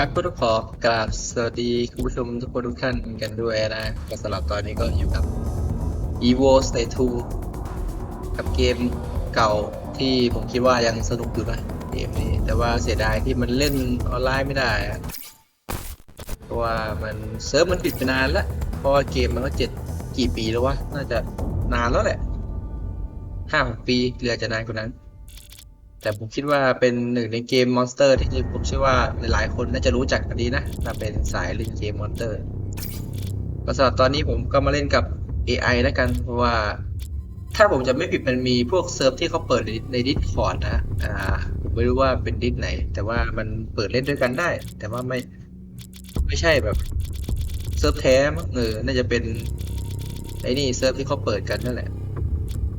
ครับก็ต้องขอกราบสวัสดีคุณผู้ชมทุกคนทุกท่านกันด้วยนะก็สำหรับตอนนี้ก็อยู่กับ evo stay 2กับเกมเก่าที่ผมคิดว่ายังสนุกอยู่นะเกมนี้ แต่ว่าเสียดายที่มันเล่นออนไลน์ไม่ได้เพราะว่ามันเซิร์ฟมันปิดไปนานแล้ว เพราะว่าเกมมันก็เจ็ดกี่ปีแล้ววะ น่าจะนานแล้วแหละห้าหกปีหรืออาจจะนานกว่านั้น แต่ผมคิดว่าเป็นหนึ่งในเกมมอนสเตอร์ที่ผมเชื่อว่าหลายๆ คนน่าจะรู้จักกันดีนะถ้าเป็นสายเล่นเกมมอนสเตอร์ก็สำหรับตอนนี้ผมก็มาเล่นกับ AI แล้วกันเพราะว่า ถ้าผมจะไม่ผิดมันมีพวกเซิร์ฟที่เขาเปิดในใน Discord นะอ่าผมไม่รู้ว่าเป็นดิสไหน แต่ว่ามันเปิดเล่นด้วยกันได้ แต่ว่าไม่ไม่ใช่แบบเซิร์ฟแท้มั้งเออน่าจะเป็นไอ้นี่เซิร์ฟที่เขาเปิดกันนั่นแหละ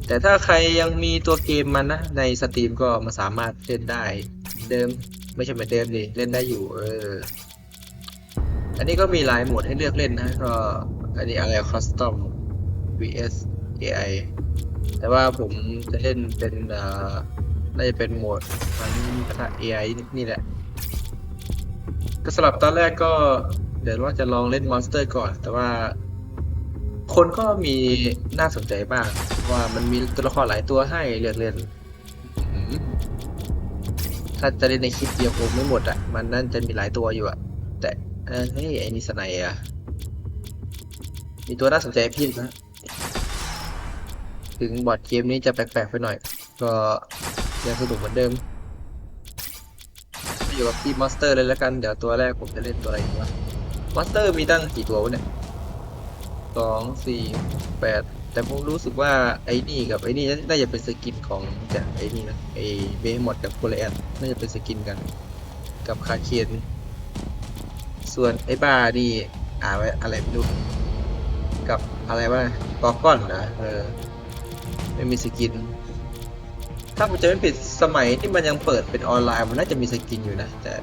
แต่ถ้าใครยังมีตัวเกมมันนะ ในสตรีมก็มาสามารถเล่นได้ เดิมไม่ใช่เหมือนเดิมดิเล่นได้อยู่ เออ อันนี้ก็มีหลายโหมดให้เลือกเล่นนะก็อันนี้อะไร custom vs AI แต่ว่าผมจะเล่นเป็นอ่อน่าจะเป็นโหมดมันปะทะ AI นี่แหละ ก็สำหรับตอนแรกก็ เดี๋ยวว่าจะลองเล่นมอนสเตอร์ก่อน แต่ว่า คนก็มีน่าสนใจบ้าง ว่ามันมีตัวละครหลายตัวให้เลือกเล่นอืมถ้าจะเล่นในคลิปเดียวคงไม่หมดอะ มันนั่นจะมีหลายตัวอยู่อะ แต่เออเฮ้ยไอ้นี่สไนอะ มีตัวน่าสนใจเพี่นะ ถึงบอร์ดเกมนี้จะแปลกๆไปหน่อย ก็ยังสนุกเหมือนเดิมอยู่กับทีมมอนสเตอร์เลยแล้วกัน เดี๋ยวตัวแรกผมจะเล่นตัวอะไรดีวะมอนสเตอร์มีตั้งกี่ตัววะเนี่ย สองสี่แปดแต่ผมรู้สึกว่าไอ้นี่กับไอ้นี่น่าจะเป็นสกินของจากไอ้นี่นะไอ้เบฮมดกับโคเลแอนน่าจะเป็นสกินกัน กับคาเคียนส่วนไอ้บ้านี่อ่าไว้อะไรไม่รู้กับอะไรวะกอก้อนนะเออไม่มีสกิน ถ้าผมจะไม่ผิดสมัยที่มันยังเปิดเป็นออนไลน์มันน่าจะมีสกินอยู่นะแต่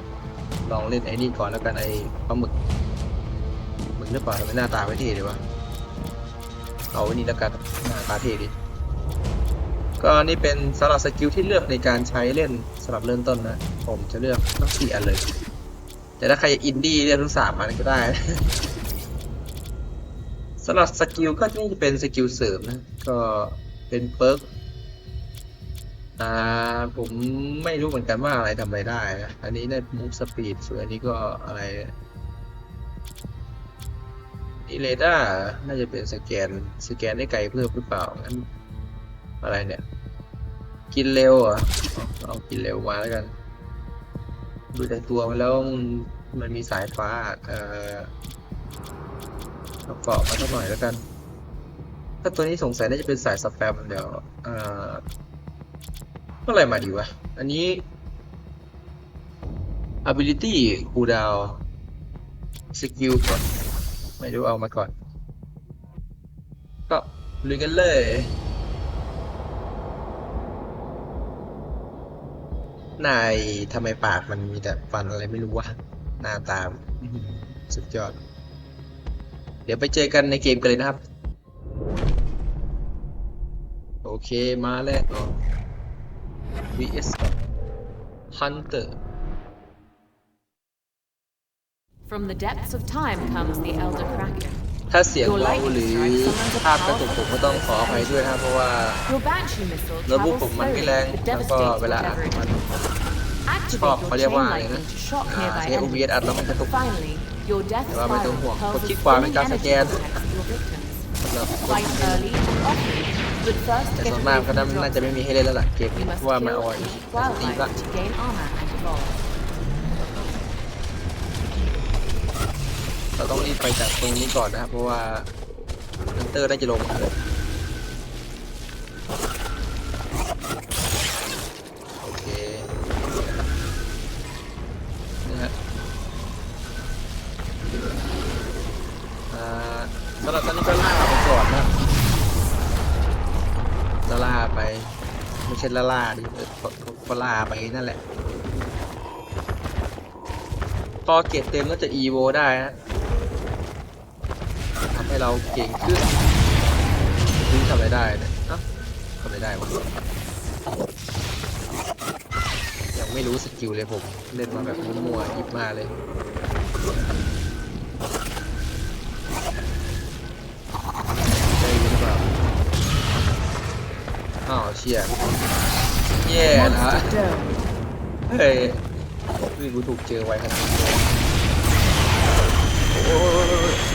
ลองเล่นไอ้นี่ก่อนแล้วกันไอ้ปลาหมึกหมึกหรือเปล่าทำไมหน้าตาไม่เท่เลยวะ เอาว้นี่แล้วกันหน้าตาเท่ดีก็นี่เป็นสำหรับสกิลที่เลือกในการใช้เล่นสำหรับเริ่มต้นนะ ผมจะเลือกทั้งสี่อันเลย แต่ถ้าใครอินดี้เลือกทั้งสามอันก็ได้สำหรับสกิลก็นี่จะเป็นสกิลเสริมนะ ก็เป็นเปิร์กอ่าผมไม่รู้เหมือนกันว่าอะไรทำอะไรได้นะ อันนี้ได้มูฟสปีดส่วนอันนี้ก็อะไร นี่เรดาร์น่าจะเป็นสแกน สแกนได้ไกลเพิ่มหรือเปล่างั้นอะไรเนี่ย กินเร็วอะเอากินเร็วมาแล้วกัน ดูจากตัวมันแล้วมันมันมีสายฟ้า เอ่อเกาะมาสักหน่อยแล้วกัน ถ้าตัวนี้สงสัยน่าจะเป็นสายสแปมเดี๋ยว เอ่อเมื่อไหร่มาดีวะ อันนี้ ability cooldown skill ก่อน ไม่รู้เอามาก่อน ก็ลุยกันเลยนายทำไมปากมันมีแต่ฟันอะไรไม่รู้วะหน้าตามอื้อหือสุดยอด เดี๋ยวไปเจอกันในเกมกันเลยนะครับ โอเคมาแล้ว vs hunter From the depths of time comes the Elder Kraken. ถ้าเสียงเบาหรือภาพกระตุกผมก็ต้องขออภัยด้วยนะครับเพราะว่า Your Banshee missile โน้ตบุ๊ก travels ผมมันไม่ slowly แรง but แล้วก็ devastates เวลาอัด whatever it มัน Activate ชอบเขา your เรียก chain ว่าอะไรนะ lightning to shock อ่า nearby ใช้ OBS อัดแล้วมันกระตุก enemies. Finally, your death แต่ว่าไม่ต้อง spiral ห่วง กด hurls คลิก a ขวาเป็น filling การส energy แกน attack at your victims. สำหรับคน Fight early and often, but first แต่ get ส่วน away มาก from ก็ the น่าจะ drop. ไม่มีให้เล่นแล้วล่ะเกม You นี้ must เพราะว่ามัน kill เอาไว้ each สตรีม wildlife ละ to gain armor and evolve. เราต้องรีบไปจากตรงนี้ก่อนนะครับ เพราะว่าฮันเตอร์ได้จะลงมาเลยโอเคนี่ฮะสำหรับตอนนี้ก็ล่าไปก่อนนะจะล่าไป ไม่ใช่ล่าล่าดิก็ล่าไปนั่นแหละพอเกรดเต็มก็จะ EVO ได้ฮะ เราเก่งขึ้นนี่ทำอะไรได้เนี่ยเอ้าทำอะไรได้วะย่างไม่รู้สกิลเลยผมเล่นมาแบบมั่วๆหยิบมาเลยได้ยินหรือเปล่าอ้าวเชียแย่นะเฮ้ยวิ่กูถูกเจอไว้ขนาดนี้โอ้ย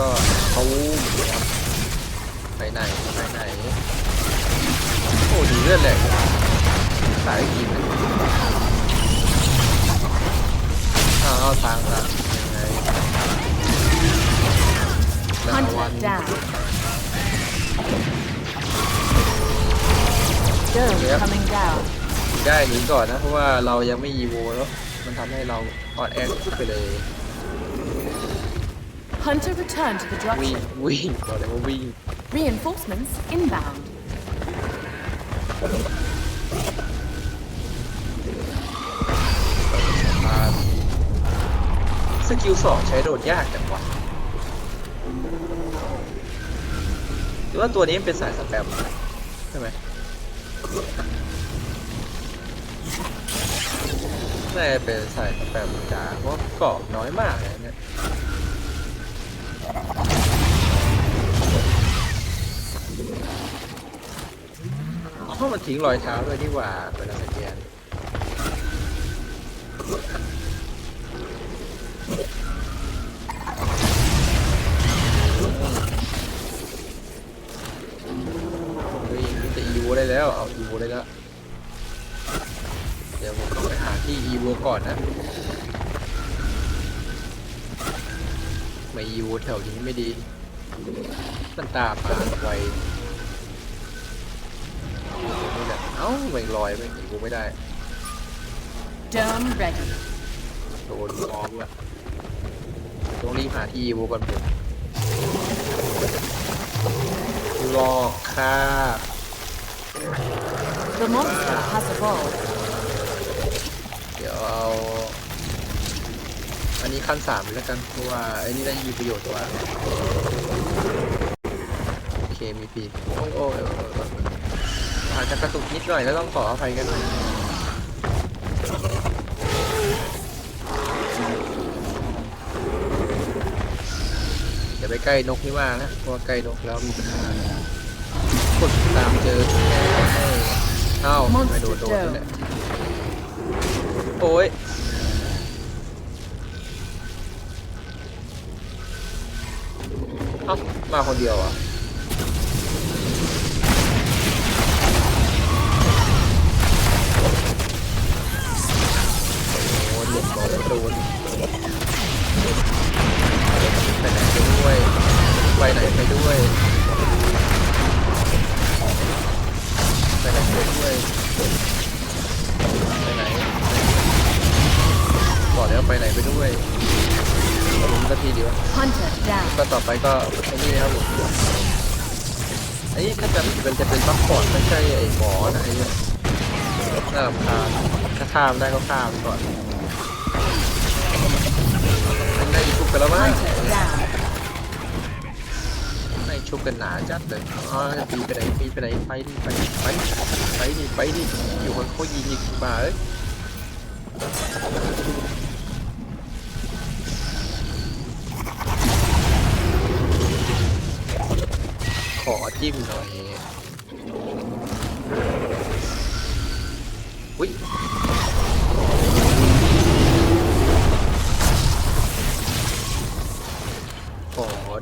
ก็เขาครับไปไหนไปไหนโอ้ดีเลือดแหลกสายกินอ้าวทางละยังไงแล้ว Hunter วัน down. Dome Yep. coming down. ได้หนีก่อนนะ เพราะว่าเรายังไม่ยีโวแล้วมันทำให้เราอ่อนแอไปเลย Hunter return to the วิ่ง dropship. วิ่งบอกเลยว่าวิ่ง Reinforcements inbound. อ่าสกิลสองใช้โดดยากจังวะหรือว่าตัวนี้มันเป็นสายสแปมใช่ไหมน่าจะเป็นสายสแปมจ๋าเพราะเกาะน้อยมากเลยเนี่ย ราะมันทิ้งรอยเท้าด้วยนี่หว่าเวลาสแกนเฮ้ยมันจะอีโวได้แล้ว เอาอีโวได้แล้ว เดี๋ยวผมต้องไปหาที่อีโวก่อนนะ ไม่อีโวแถวนี้ไม่ดี มันตามมาไว เอ้าแม่งลอยแม่งอีโวไม่ได้ Dome ready. โดนมองละต้องรีบหาที่อีโวก่อนผมลอกค่า The monster has evolved. เดี๋ยวเอา อันนี้ขั้นสามเลยแล้วกัน เพราะว่าไอ้นี่ได้มีประโยชน์กว่า โอเค มีปีกโอ้โอ้โอ้โอ้โอาจจะกระตุกนิดหน่อยแล้วต้องขออภัยกันหน่อยอย่าไปใกล้นกนี่มานะเพราะใกล้นกแล้วมีปัญหากดตามเจอเอ้าไม่โดนโดนนี่แหละโอ้ยเอ้ามาคนเดียวอะ โดนไปไหนไปด้วยไปไหนไปด้วยไปไหนไปด้วยไปไหนบอกแล้วไปไหนไปด้วยผมก็ทีเดียว Hunter down. ก็ต่อไปก็ไอ้นี่นะครับผมไอ้นี่ถ้าจะเป็นจะเป็นซัพพอร์ตไม่ใช่ไอ้หมอนะไอ้เนี่ยน่ารำคาญถ้าข้ามได้ก็ข้ามก่อน มันได้ชุบกันแล้วมั้ง Hunter down. ไม่ชุบกันหนาจัดเลยอ๋อจะปีไปไหนปีไปไหนไปดิไปดิไปดิไปดิไปดิอยู่คนเขายิงอีกมาเอ้ยขอจิ้มหน่อยอุ้ย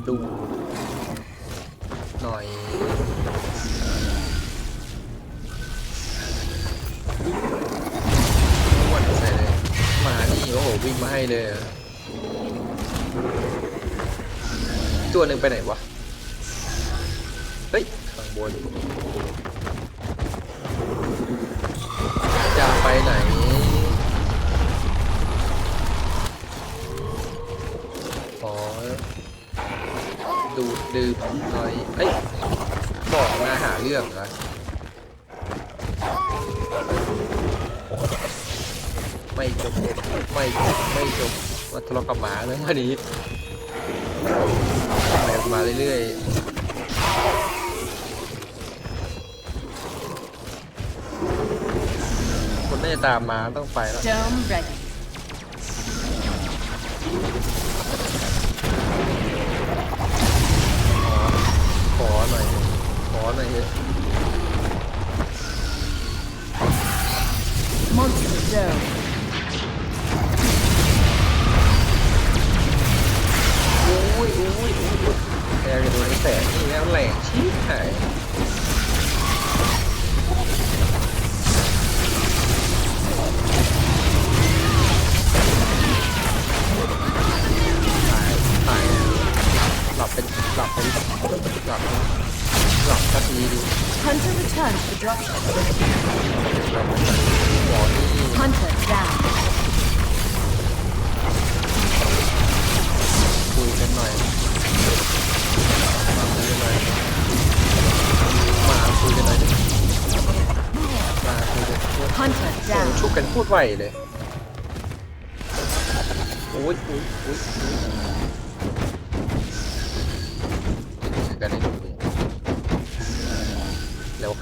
ดู หน่อยอ้วนใส่เลยมานี่โอ้โหวิ่งมาให้เลยตัวหนึ่งไปไหนวะ เฮ้ย ข้างบน น่อยเอ้ยบอกมาหาเรื่องเหรอไม่จบไม่จบไม่จบมาทะเลาะกับหมาเลยวันนี้แบบมาเรื่อยๆคนน่าจะตามมาต้องไปแล้ว ขอหน่อย ขอหน่อยเถอะ Monster dome. โอ้ยโอ้ยโอ้ยแกจะโดนไอ้แสงนี่แล้วแหลกชิบหาย Disruption. Hunter down. คุยกันหน่อยมาคุยกันหน่อยมาคุยกันหน่อยมาคุยกันพูด Hunter โอ้ down. ชุกกันพูดไหวเลยโอ้ยโอ้ยโอ้ย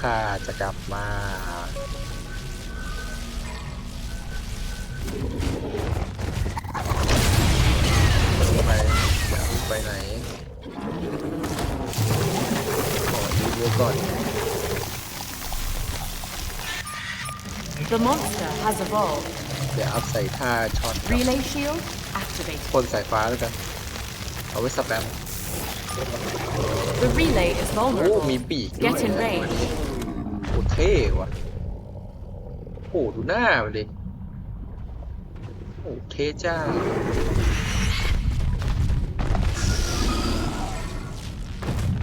ข้าจะกลับมาไปไปไหนขอดูวัวก่อน The monster has evolved. เดี๋ยวอัพใส่ท่าช็อต Relay shield activated. พ่นสายฟ้าแล้วกัน เอาไว้สแปม The relay is โอ้ vulnerable. มีปีกด้วย Get in นะ range. โคตรเท่ว่ะโอ้ดูหน้ามันดิโอ้เท่จ้า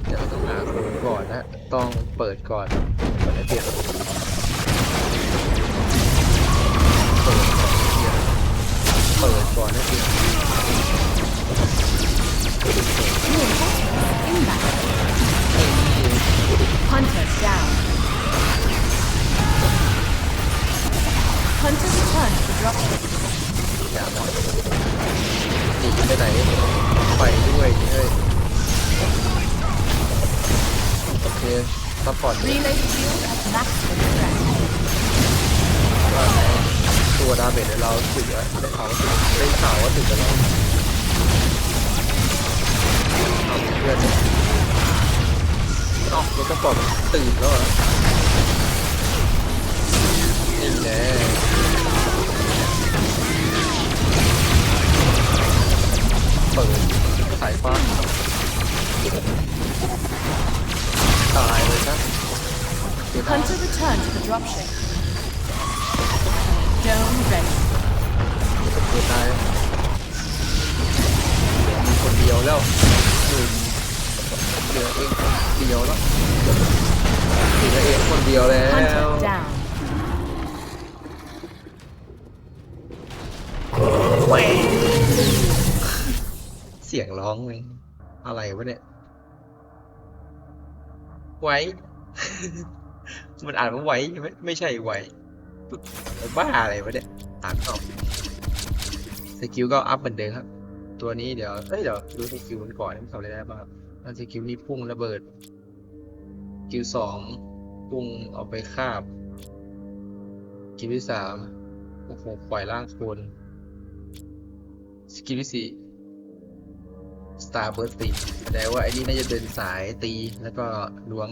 เดี๋ยวต้องหาคนก่อนนะ ต้องเปิดก่อน dropship. Dome ready. เกิดตายมีคนเดียวแล้วหนึ่งเหลือเองคนเดียวแล้วเหลือเองคนเดียวแล้ว Hunter down. เสียงร้องเลยอะไรวะเนี่ย ไว้ มันอ่านว่าไว้ไม่ไม่ใช่ไว้บ้าอะไรวะเนี่ยอ่านไม่ออกสกิลก็อัพเหมือนเดิมครับ ตัวนี้เดี๋ยวเอ้ยเดี๋ยวดูสกิลมันก่อนมันทำอะไรได้บ้างครับอันสกิลนี้พุ่งระเบิดสกิลสองพุ่งเอาไปคาบสกิลที่สามโอ้โหปล่อยร่างคนสกิลที่สี่ Star Burst ตีแสดงว่าไอ้นี่น่าจะเดินสายตีแล้วก็ล้วง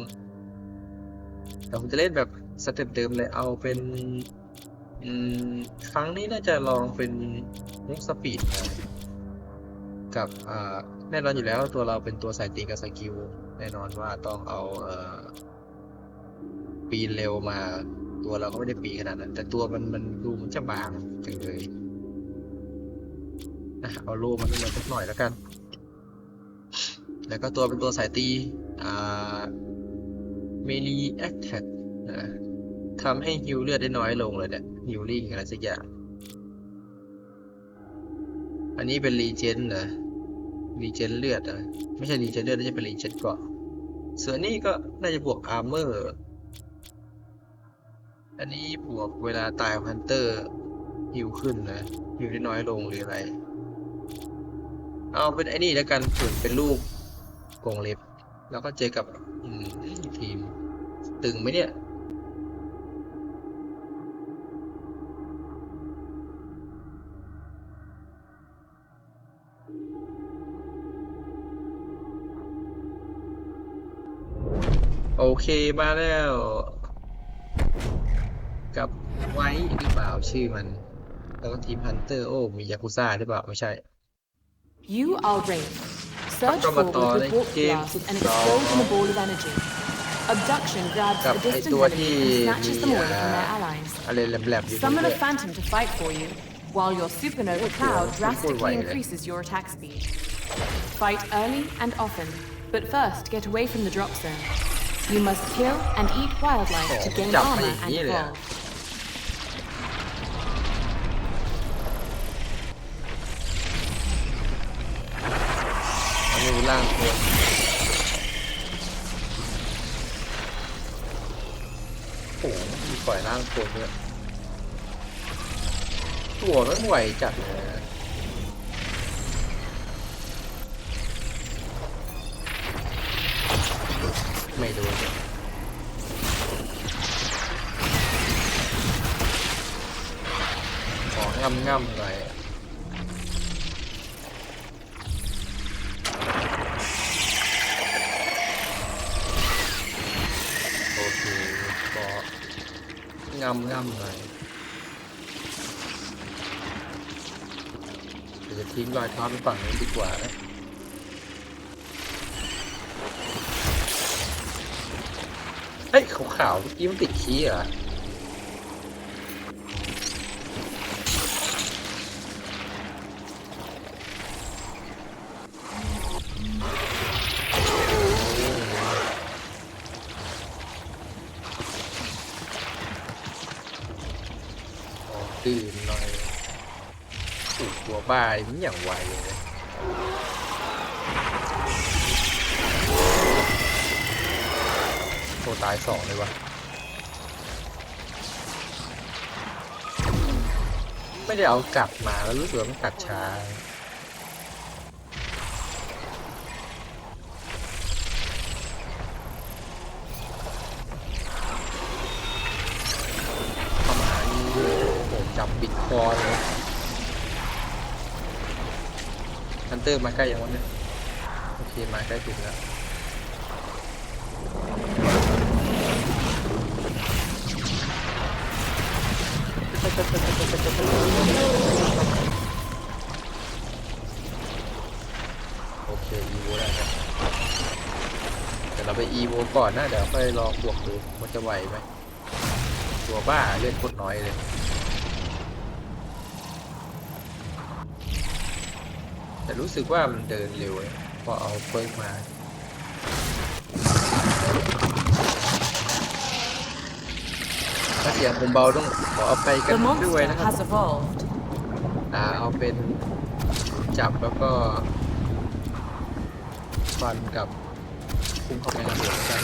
แต่ผมจะเล่นแบบสเต็ปเดิมเลยเอาเป็นครั้งนี้น่าจะลองเป็นมุกสปีดกับแน่นอนอยู่แล้วตัวเราเป็นตัวสายตีกับสกิลแน่นอนว่าต้องเอาเอปีนเร็วมาตัวเราก็ไม่ได้ปีขนาดนั้น แต่ตัวมันมันดูมันจะบางจังเลยอะเอาโลมันขึ้นมาสักหน่อยแล้วกัน แล้วก็ตัวเป็นตัวสายตีอ่า เมลีแอคแท็กนะทำให้ฮิวเลือดได้น้อยลงเลยเนี่ยฮิลลิ่งอะไรสักอย่าง อันนี้เป็นรีเจนเหรอรีเจนเลือดเหรอไม่ใช่รีเจนเลือดน่าจะเป็นรีเจนเกราะส่วนนี้ก็น่าจะบวกอาร์เมอร์อันนี้บวกเวลาตายฮันเตอร์ฮิวขึ้นนะฮิวได้น้อยลงหรืออะไร เอาเป็นไอ้นี่แล้วกันฝึกเป็นลูกกงเล็บ แล้วก็เจอกับ ทีม ตึงไหมเนี่ยโอเคมาแล้ว กับไว้หรือเปล่าชื่อมัน แล้วก็ทีมฮันเตอร์โอ้มียากุซ่าหรือเปล่า ไม่ใช่ You are Wraith. surge forward with warp blasts and explodes in a ball of energy. Abduction grabs the distant enemy and snatches them away from their allies. Summon a phantom to fight for you, while your supernova cloud drastically increases your attack speed. Fight early and often, but first get away from the drop zone. You must kill and eat wildlife to gain armor and evolve. ล่างคนโอ้โหมีปล่อยล่างคนด้วยตัวมันไหวจัดเลยไม่โดนของง่ำๆหน่อย โอก็งำงำหน่อยจะทิ้งรอยเท้าไปฝั่งนี้ดีกว่านะเฮ้ยขาวๆเมื่อกี้มันติดขี้เหรออ บ้ามันอย่างไวเลยโตตายสองเลยวะไม่ได้เอากลับมาแล้วรู้สึกว่ามันกัดช้าประมาณนี้โอ้โหจับปิดคอเลย เตอร์มาใกล้อย่างวันนี้โอเคมาใกล้ถึงแล้วโอเคอีโวได้ครับเดี๋ยวเราไปอีโวก่อนนะเดี๋ยวค่อยลองบวกดูมันจะไหวไหมตัวบ้าเลือดโคตรน้อยเลย แต่รู้สึกว่ามันเดินเร็วเลยพอเอาเฟิร์กมาถ้าเสียงผมเบาต้องขออภัยกัน The ด้วย monster นะครับ has evolved. อ่าเอาเป็นจับแล้วก็ฟันกับคุ้มเข้าไปในหัวกัน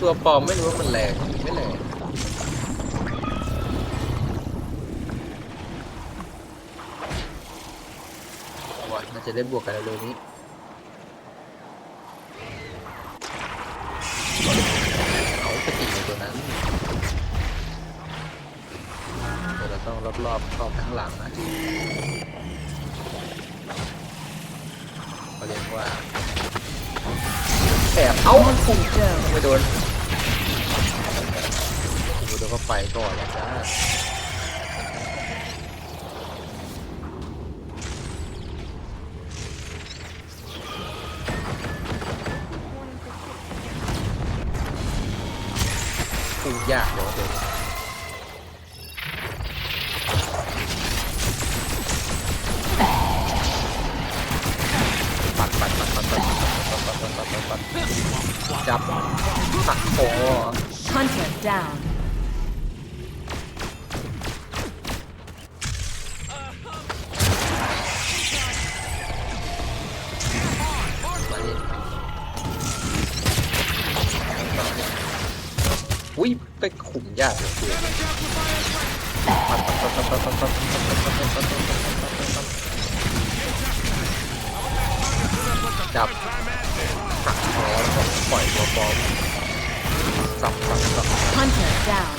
ตัวปลอมไม่รู้ว่ามันแรงหรือไม่แรง จะได้บวกกันเร็วๆนี้เอาสติในตัวนั้นเดี๋ยวเราต้องรอบๆเข้าข้างหลังนะเขาเรียกว่าแอบเอ้าไม่โดนกูโดนเข้าไปก่อนแล้วจ้าูยากเลยวเดี๋ยวปัดปัดปัดปัดปัดปัดปัดปัดปัดปัดปัดจับหักคอ Hunter down. ปัดปัดปัดปัดจับหักคอแล้วก็ปล่อยตัวปอมสับสับสับ Hunter down.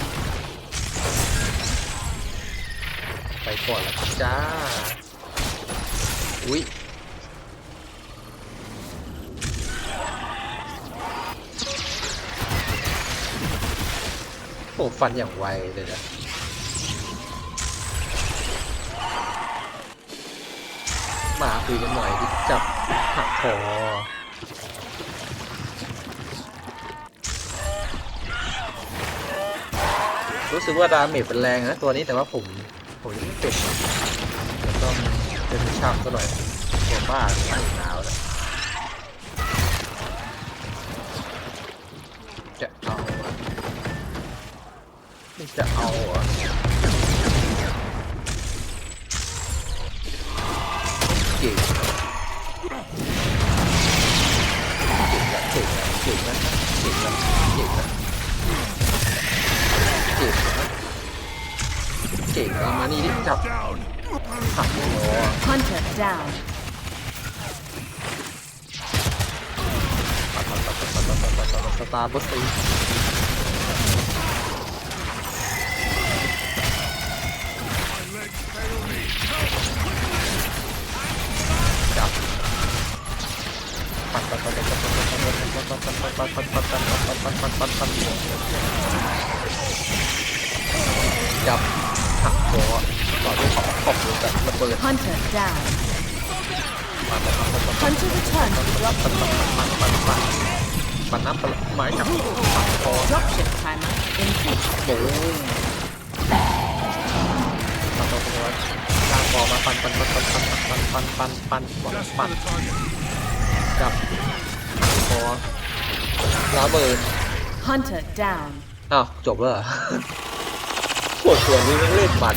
ไปก่อนแล้วจ้า อุ้ย โอ้ฟันอย่างไวเลยนะมาคุยกันหน่อยที่จับหักคอรู้สึกว่าดาเมจเป็นแรงนะตัวนี้แต่ว่าผม ผมยังไม่เป็ดต้องเป็นชางซะหน่อยผมบ้าตั้งหนาว นี่ดิจับหักหัว Hunter down. สตาร์บัสตีจับปัดปัดปัดปัดปัดปัดปัดปัดปัดปัดปัดปัดปัดปัดปัดปัดปัดปัดปัดจับ หักหัวต่อด้วยขอบขอบแบบระเบิด Hunter down. ปัดปัดปัดปัดปัด Hunter return to the drop ปัดปัดปัดปัดปัดปัดน้ำปลาไม้จับปัดคอ dropship timer increased. โอ้ยปัดตัวตัวลากคอมาปันปันปันปันปันปันปันปันปันปันปันจับคอระเบิด Hunter down. อ้าวจบแล้วเหรอ ปวดตัวนี้มันเล่นมัน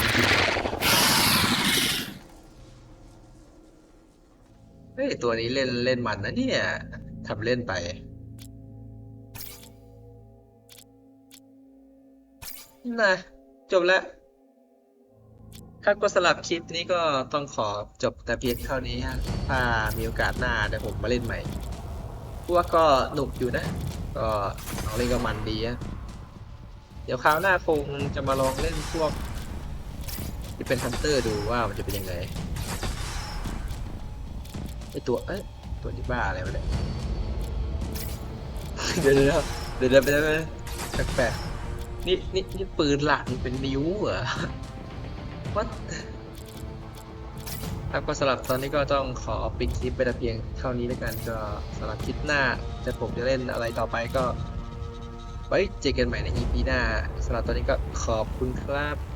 เฮ้ยตัวนี้เล่นเล่นมันนะเนี่ยทำเล่นไปนะจบแล้วครับก็สำหรับคลิปนี้ก็ต้องขอจบแต่เพียงเท่านี้ฮะถ้ามีโอกาสหน้าเดี๋ยวผมมาเล่นใหม่พวกก็หนุกอยู่นะ ก็เอาเล่นก็มันดีอะ เดี๋ยวคราวหน้าคงจะมาลองเล่นพวก ที่เป็นฮันเตอร์ดูว่ามันจะเป็นยังไงไอตัวเอ้ยตัวนี้บ้าอะไรวะเนี่ยเดี๋ยวเดี๋ยวเดี๋ยวเดี๋ยวเดี๋ยวเดี๋ยวแปลกๆนี่นี่นี่ปืนหลักมันเป็นนิ้วเหรอวัดครับก็สำหรับตอนนี้ก็ต้องขอปิดคลิปไปแต่เพียงเท่านี้แล้วกันก็สำหรับคลิปหน้าจะผมจะเล่นอะไรต่อไปก็ ไว้เจอกันใหม่ใน EP หน้าสำหรับตอนนี้ก็ขอบคุณครับ